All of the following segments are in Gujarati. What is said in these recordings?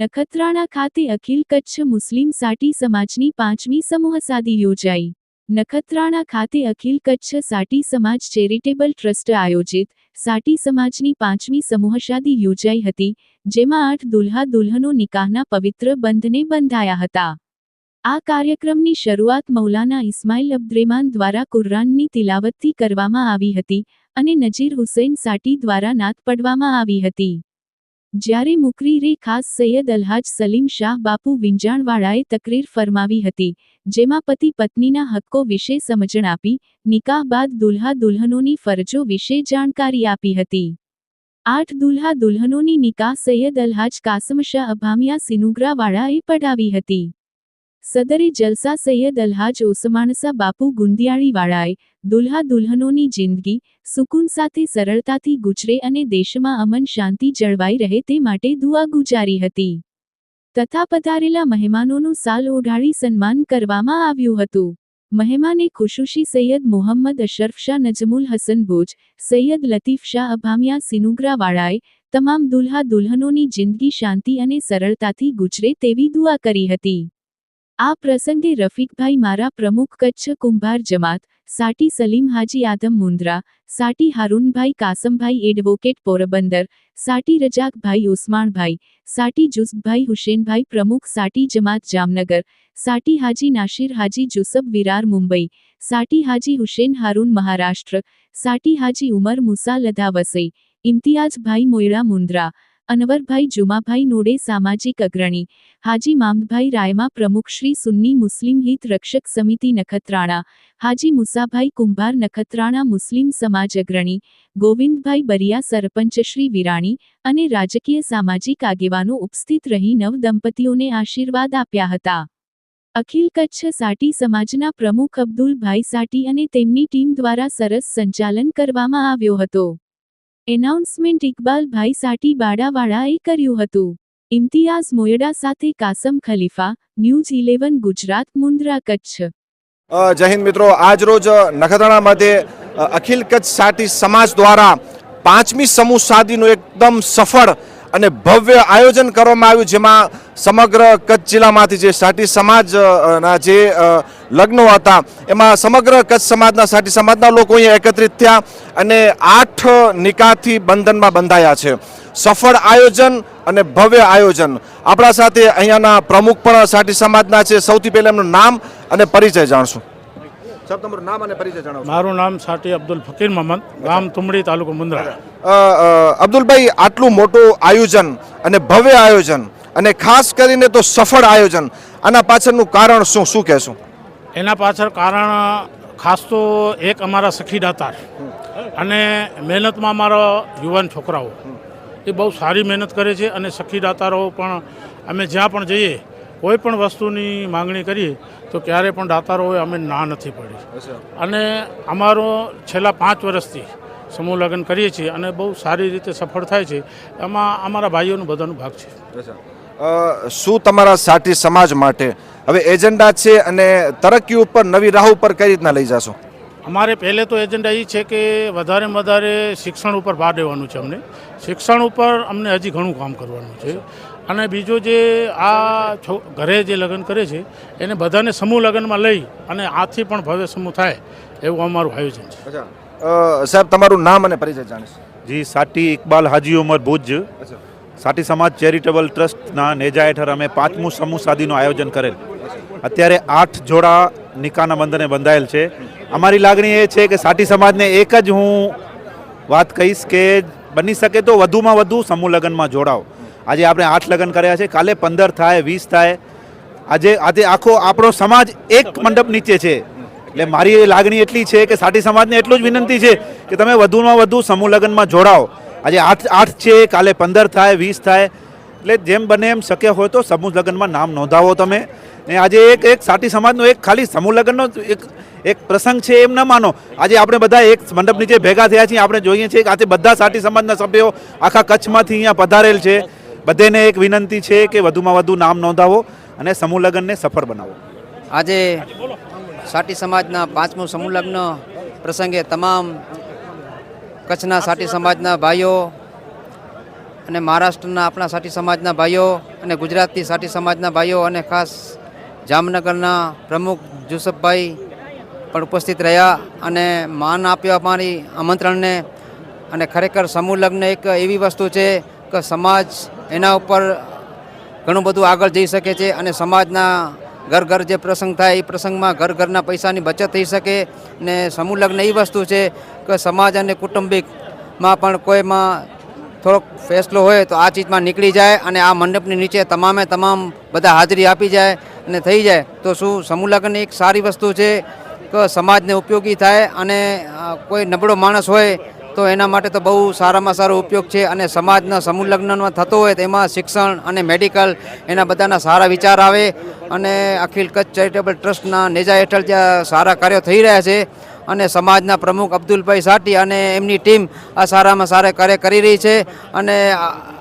નખત્રાણા ખાતે અખિલ કચ્છ મુસ્લિમ સાટી સમાજની પાંચમી સમૂહ સાદી યોજાઈ. નખત્રાણા ખાતે અખિલ કચ્છ સાટી સમાજ ચેરિટેબલ ટ્રસ્ટ આયોજિત સાટી સમાજની પાંચમી સમૂહશાદી યોજાઈ હતી, જેમાં આઠ દુલ્હા દુલ્હનો નિકાહના પવિત્ર બંધને બંધાયા હતા. આ કાર્યક્રમની શરૂઆત મૌલાના ઇસ્માઇલ અબ્દ્રેમાન દ્વારા કુર્રાનની તિલાવતથી કરવામાં આવી હતી અને નજીર હુસૈન સાટી દ્વારા નાત પડવામાં આવી હતી. જ્યારે મુકરી રે ખાસ સૈયદ અલ્હાજ સલીમ શાહ બાપુ વિંજાણવાળાએ તકરીર ફરમાવી હતી, જેમાં પતિ પત્નીના હક્કો વિશે સમજણ આપી, નિકાહ બાદ દુલ્હા દુલ્હનોની ફરજો વિશે જાણકારી આપી હતી. આઠ દુલ્હા દુલ્હનોની નિકાહ સૈયદ અલ્હાજ કાસમ શાહ અભામિયા સિનુગ્રાવાળાએ પઢાવી હતી. સદરે જલસા સૈયદ અલ્હાજ ઓસમાણસા બાપુ ગુંદિયાળીવાળાએ દુલ્હા દુલ્હનોની જિંદગી સુકૂન સાથે સરળતાથી ગુજરે અને દેશમાં અમન શાંતિ જળવાઈ રહે તે માટે દુઆ ગુજારી હતી. તથા પધારેલા મહેમાનોનું સાલ ઓઢાળી સન્માન કરવામાં આવ્યું હતું. મહેમાને ખુશુશી સૈયદ મોહમ્મદ અશરફ શાહ નજમુલ હસન ભોજ સૈયદ લતીફ શાહ અભામિયા સિનુગ્રાવાળાએ તમામ દુલ્હા દુલ્હનોની જિંદગી શાંતિ અને સરળતાથી ગુજરે તેવી દુઆ કરી હતી. આ પ્રસંગે રફીકભાઈ મારા પ્રમુખ કચ્છ કુંભાર જમાત, સાટી સલીમ હાજી આદમ મુંદ્રા, સાટી હારૂનભાઈ કાસમભાઈ એડવોકેટ પોરબંદર, સાટી રજાકભાઈ ઉસ્માણભાઈ, સાટી જુસબભાઈ હુસેનભાઈ પ્રમુખ સાટી જમાત જામનગર, સાટી હાજી નાશીર હાજી જુસબ વિરાર મુંબઈ, સાટી હાજી હુસેન હારૂન મહારાષ્ટ્ર, સાટી હાજી ઉમર મુસા લધા વસઈ, ઇમ્તિયાઝભાઈ મોયડા મુંદ્રા અનવરભાઈ જુમાભાઈ નોડે સામાજિક અગ્રણી, હાજી મામદભાઈ રાયમા પ્રમુખ શ્રી સુન્ની મુસ્લિમ હિત રક્ષક સમિતિ નખત્રાણા, હાજી મુસાભાઈ કુંભાર નખત્રાણા મુસ્લિમ સમાજ અગ્રણી, ગોવિંદભાઈ બરિયા સરપંચ શ્રી વિરાણી અને રાજકીય સામાજિક આગેવાનો ઉપસ્થિત રહી નવ દંપતીઓને આશીર્વાદ આપ્યા હતા. અખિલ કચ્છ સાટી સમાજના પ્રમુખ અબ્દુલભાઈ સાટી અને તેમની ટીમ દ્વારા સરસ સંચાલન કરવામાં આવ્યો હતો. એનાઉન્સમેન્ટ ઇકબાલભાઈ સાટી બાડાવાળાએ કર્યું હતું. ઇમ્તિયાઝ મોયડા સાથે કાસમ ખલીફા, ન્યૂઝ ઇલેવન, ગુજરાત, મુન્દ્રા, કચ્છ. જય હિન્દ મિત્રો. આજ રોજ નખત્રાણા મધ્યે અખિલ કચ્છ સાટી સમાજ દ્વારા પાંચમી સમૂહ સાદીનું એકદમ સફળ અને ભવ્ય આયોજન કરવામાં આવ્યું જેમાં સમગ્ર કચ્છ જિલ્લામાંથી જે સાટી સમાજના જે લગ્નો હતા, એમાં સમગ્ર કચ્છ સમાજના સાટી સમાજના લોકો અહીંયા એકત્રિત થયા અને આઠ નિકાહથી બંધનમાં બંધાયા છે. સફળ આયોજન અને ભવ્ય આયોજન. આપણા સાથે અહીંયાના પ્રમુખ પણ સાટી સમાજના છે. સૌથી પહેલા એમનું નામ અને પરિચય જાણશું. સાહેબ તમારું નામ અને પરિચય જણાવો મારું નામ સાટી અબ્દુલ ફકીર મહમદ ગામ તુમડી તાલુકો મુંદ્રા અબ્દુલભાઈ આટલું મોટું આયોજન અને ભવ્ય આયોજન અને ખાસ કરીને તો સફળ આયોજન આના પાછળનું કારણ શું શું કહેશું? એના પાછળ કારણ ખાસ તો એક અમારા સખી દાતાર અને મહેનતમાં અમારા યુવાન છોકરાઓ. એ બહુ સારી મહેનત કરે છે અને સખી દાતારો પણ અમે જ્યાં પણ જઈએ કોઈ પણ વસ્તુની માંગણી કરીએ તો ક્યારે પણ દાતારોએ અમે ના નથી પડી. અને અમારો છેલ્લા પાંચ વર્ષથી સમૂહ લગ્ન કરીએ છીએ અને બહુ સારી રીતે સફળ થાય છે. એમાં અમારા ભાઈઓનો બધાનો ભાગ છે. શું તમારા સાથી સમાજ માટે હવે એજન્ડા છે અને તરક્કી ઉપર નવી રાહ ઉપર કઈ રીતના લઈ જશો? અમારે પહેલે તો એજન્ડા એ છે કે વધારેમાં વધારે શિક્ષણ ઉપર ભાર દેવાનું છે અમને. શિક્ષણ ઉપર અમને હજી ઘણું કામ કરવાનું છે. અને બીજું જે આ ઘરે જે લગ્ન કરે છે એને બધાને સમૂહ લગ્નમાં લઈ અને આથી પણ ભવ્ય સમૂહ થાય એવું અમારું આયોજન છે. સાહેબ તમારું નામ અને પરિચય જાણીશ. જી સાટી ઇકબાલ હાજી ઉમર ભુજ. સાટી સમાજ ચેરિટેબલ ટ્રસ્ટના નેજા હેઠળ અમે પાંચમું સમૂહ સાદીનું આયોજન કરેલ. અત્યારે આઠ જોડા નિકાહના બંધને બંધાયેલ છે. અમારી લાગણી એ છે કે સાટી સમાજને એક જ હું વાત કહીશ કે બની શકે તો વધુમાં વધુ સમૂહ લગ્નમાં જોડાઓ. આજે આપણે આઠ લગ્ન કર્યા છે. કાલે પંદર થાય, વીસ થાય. આજે આજે આખો આપણો સમાજ એક મંડપ નીચે છે. એટલે મારી લાગણી એટલી છે કે સાટી સમાજને એટલું જ વિનંતી છે કે તમે વધુમાં વધુ સમૂહ લગ્નમાં જોડાઓ. આજે આઠ આઠ છે, કાલે પંદર થાય, વીસ થાય. એટલે જેમ બને એમ શક્ય હોય તો સમૂહ લગ્નમાં નામ નોંધાવો તમે. ને આજે એક એક સાટી સમાજનો એક ખાલી સમૂહ લગ્નનો એક એક પ્રસંગ છે એમ ન માનો. આજે આપણે બધા એક મંડપ નીચે ભેગા થયા છીએ. આપણે જોઈએ છીએ કે આજે બધા સાટી સમાજના સભ્યો આખા કચ્છમાંથી અહીંયા પધારેલ છે. બધેને એક વિનંતી છે કે વધુમાં વધુ નામ નોંધાવો અને સમૂહ લગ્નને સફળ બનાવો. આજે સાટી સમાજના પાંચમું સમૂહલગ્ન પ્રસંગે તમામ કચ્છના સાટી સમાજના ભાઈઓ અને મહારાષ્ટ્રના આપણા સાટી સમાજના ભાઈઓ અને ગુજરાતથી સાટી સમાજના ભાઈઓ અને ખાસ જામનગરના પ્રમુખ જુસફભાઈ પણ ઉપસ્થિત રહ્યા અને માન આપ્યો અમારી આમંત્રણને. અને ખરેખર સમૂહ લગ્ન એક એવી વસ્તુ છે કે સમાજ એના ઉપર ઘણું બધું આગળ જઈ શકે છે અને સમાજના ઘર ઘર જે પ્રસંગ થાય, એ પ્રસંગમાં ઘર ઘરના પૈસાની બચત થઈ શકે ને સમૂહ લગ્ન એવી વસ્તુ છે કે સમાજ અને કુટુંબિકમાં પણ કોઈમાં થોડોક ફેસલો હોય તો આ ચીજમાં નીકળી જાય અને આ મંડપની નીચે તમામે તમામ બધા હાજરી આપી જાય અને થઈ જાય. તો શું સમૂહ લગ્ન એક સારી વસ્તુ છે કે સમાજને ઉપયોગી થાય અને કોઈ નબળો માણસ હોય તો એના માટે તો બહુ સારામાં સારો ઉપયોગ છે અને સમાજના સમૂહ લગ્નમાં થતો હોય તેમાં શિક્ષણ અને મેડિકલ એના બધાના સારા વિચાર આવે અને અખિલ કચ્છ ચેરિટેબલ ટ્રસ્ટના નેજા હેઠળ જ્યાં સારા કાર્યો થઈ રહ્યા છે અને સમાજના પ્રમુખ અબ્દુલભાઈ સાટી અને એમની ટીમ આ સારામાં સારા કાર્ય કરી રહી છે. અને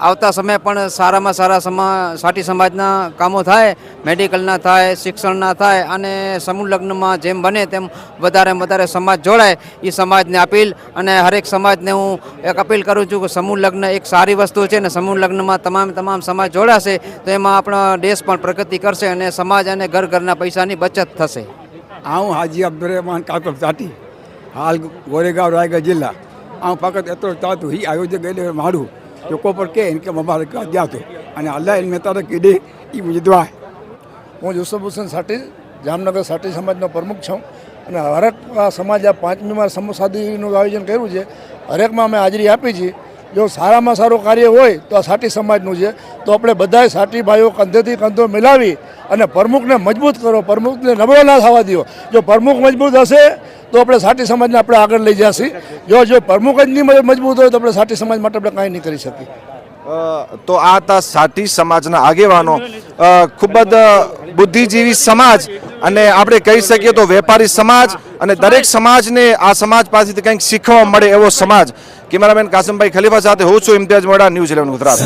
આવતા સમયે પણ સારામાં સારા સમા, સાટી સમાજના કામો થાય, મેડિકલના થાય, શિક્ષણના થાય અને સમૂહ લગ્નમાં જેમ બને તેમ વધારે વધારે સમાજ જોડાય. એ સમાજને અપીલ અને હરેક સમાજને હું એક અપીલ કરું છું કે સમૂહ લગ્ન એક સારી વસ્તુ છે અને સમૂહ લગ્નમાં તમામ તમામ સમાજ જોડાશે તો એમાં આપણો દેશ પણ પ્રગતિ કરશે અને સમાજ અને ઘર ઘરના પૈસાની બચત થશે. આવું હાજી અબ્દુરહેમાન કાકબ સાટી હાલ ગોરેગાંવ રાયગઢ જિલ્લા. હું ફક્ત એટલો તાતું હી આયોજક એટલે મારું. લોકો પર કે કે અમારે ગયા તો. અને અલ્લાહ મેં તારે કીધી એ મુજે દુઆ. હું યુસુફ હુસેન સાટી, જામનગર સાટી સમાજનો પ્રમુખ છું. અને હરેક સમાજ આ પાંચમીમાં સમૂહસાદીનું આયોજન કર્યું છે. હરેકમાં અમે હાજરી આપી છે જો સારામાં સારું કાર્ય હોય તો આ સાટી સમાજનું છે. તો આપણે બધાય સાટી ભાઈઓ કંધેથી કંધો મિલાવી અને પ્રમુખને મજબૂત કરો. પ્રમુખને નબળો ના થવા દો. જો પ્રમુખ મજબૂત હશે તો આપણે સાટી સમાજને આપણે આગળ લઈ જશે. જો જો પ્રમુખ જ નહીં મજબૂત હોય તો આપણે સાટી સમાજ માટે આપણે કાંઈ નહીં કરી શકીએ. તો આ હતા સાટી સમાજના આગેવાનો. ખૂબ જ બુદ્ધિજીવી સમાજ અને આપણે કહી શકીએ તો વેપારી સમાજ અને દરેક સમાજને આ સમાજ પાસેથી કંઈક શીખવા મળે એવો સમાજ. કેમેરામેન કાસમભાઈ ખલીફા સાથે હું છું ઇમ્તિયાજ મોડા ન્યૂઝ ઇલેવન ગુજરાત.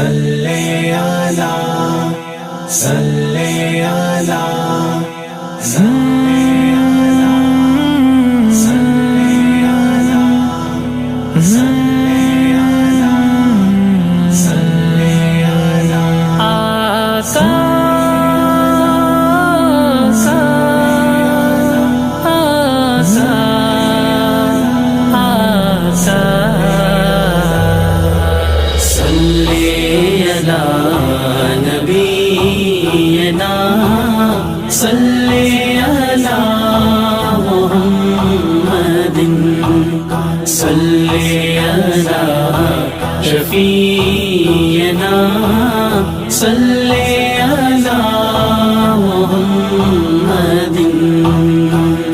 شفينا صل على محمد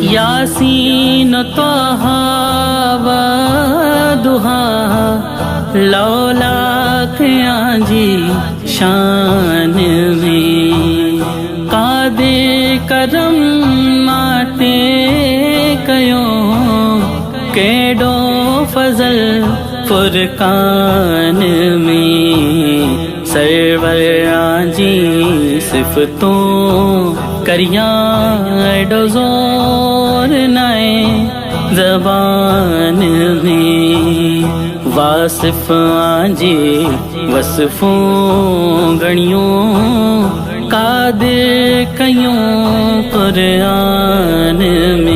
ياسين طه ودها لولاك يا جي शान में कादे करम माटे कयो केडो फजल फुरकान में सरवर आजी सिफतों करिया डोजोर नए जबान में। वासिफ आजे वसफों गणियों कादिर कयूं कुरान में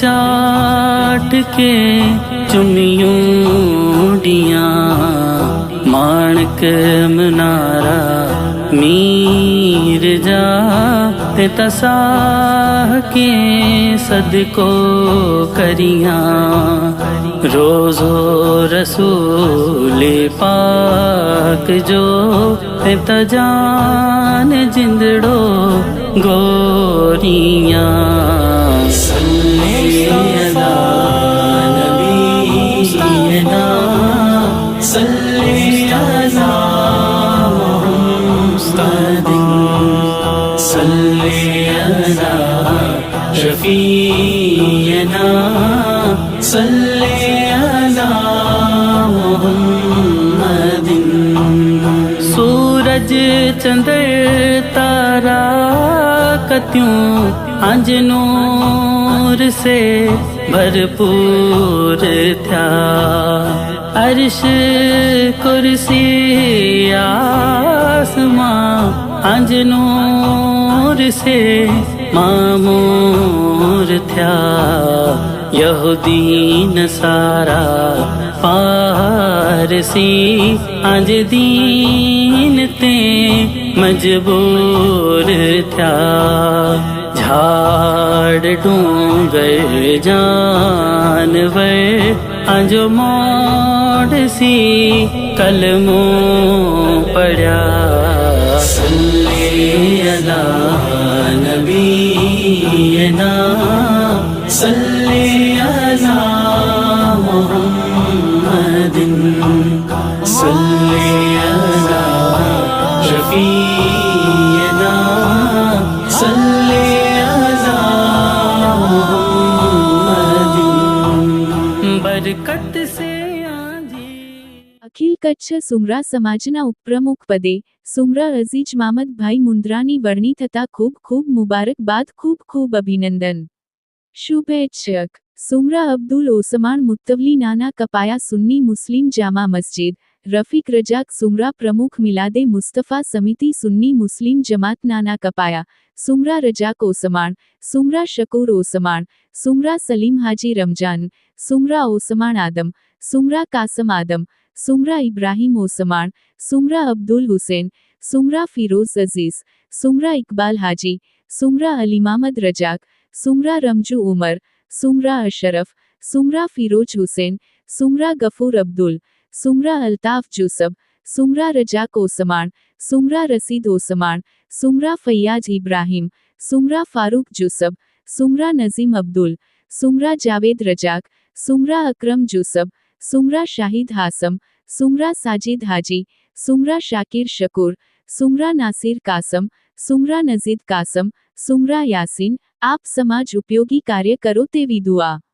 चाट के चुनियूं डिया माणक मनारा मीर जा ते तसाह के सदको करिया रोजो रसूल पाक जो ते तजान जिंदड़ो गोरिया સૂરજ ચંદ્ર તારા કત્યું આજ નૂર સે ભરપૂર થયા. અર્શ કુરસી આસમાં આજ નૂર સે મામૂર થયા. ਯਹੂਦੀ ਨਸਾਰਾ ਪਾਰਸੀ ਅਜ ਦੀਨ ਤੇ ਮਜਬੂਰ ਥਿਆ। ਝਾੜ ਡੂੰਗਰ ਜਾਨਵਰ ਅਜ ਮੋੜ ਸੀ, ਕਲਮੋਂ ਪੜਿਆ ਸੁਲੇ ਅਲਾ અખિલ કચ્છ સુમરા સમાજના ઉપપ્રમુખ પદે સુમરા અઝીજ મામદભાઈ મુંદ્રાની વરણી થતા ખૂબ ખૂબ મુબારકબાદ ખૂબ ખૂબ અભિનંદન શુભેચ્છક સુમરા અબ્દુલ ઓસમાણ મુત્તવલી નાના કપાયા સુન્ની મુસ્લિમ જામા મસ્જિદ રફીક રજાક સુમરા પ્રમુખ મિલાદે મુસ્તફા સમિતિ સુન્ની મુસ્લિમ જમાત નાના કપાયા સુમરા રજાક ઓસમાણ સુમરા શકુર ઓસમાણ સુમરા સલીમ હાજી રમજાન સુમરા ઓસમાણ આદમ સુમરા કાસમ આદમ સુમરા ઇબ્રાહીમ ઓસમાણ સુમરા અબ્દુલ હુસેન, સુમરા ફિરોઝ અઝીઝ, સુમરા ઇકબાલ હાજી, સુમરા અલીમામદ રજાક, સુમરા રમજુ ઉમર, સુમરા અશરફ, સુમરા ફિરોજ હુસેન, સુમરા ગફૂર અબ્દુલ, સુમરા અલ્તાફ જુસબ, સુમરા રજાક ઓસમાણ સુમરા રસીદ ઓસમાણ સુમરા ફૈયાજ ઇબ્રાહીમ, સુમરા ફારૂક જુસબ, સુમરા નઝીમ અબ્દુલ, સુમરા જાવેદ રજાક, સુમરા અક્રમ જુસબ સુમરા શાહિદ હાસમ, સુમરા સાજિદ હાજી, સુમરા શાકિર શકુર, સુમરા નાસિર કાસમ, સુમરા નઝીદ કાસમ, સુમરા યાસીન, આપ સમાજ ઉપયોગી કાર્ય કરો તેવી દુઆ.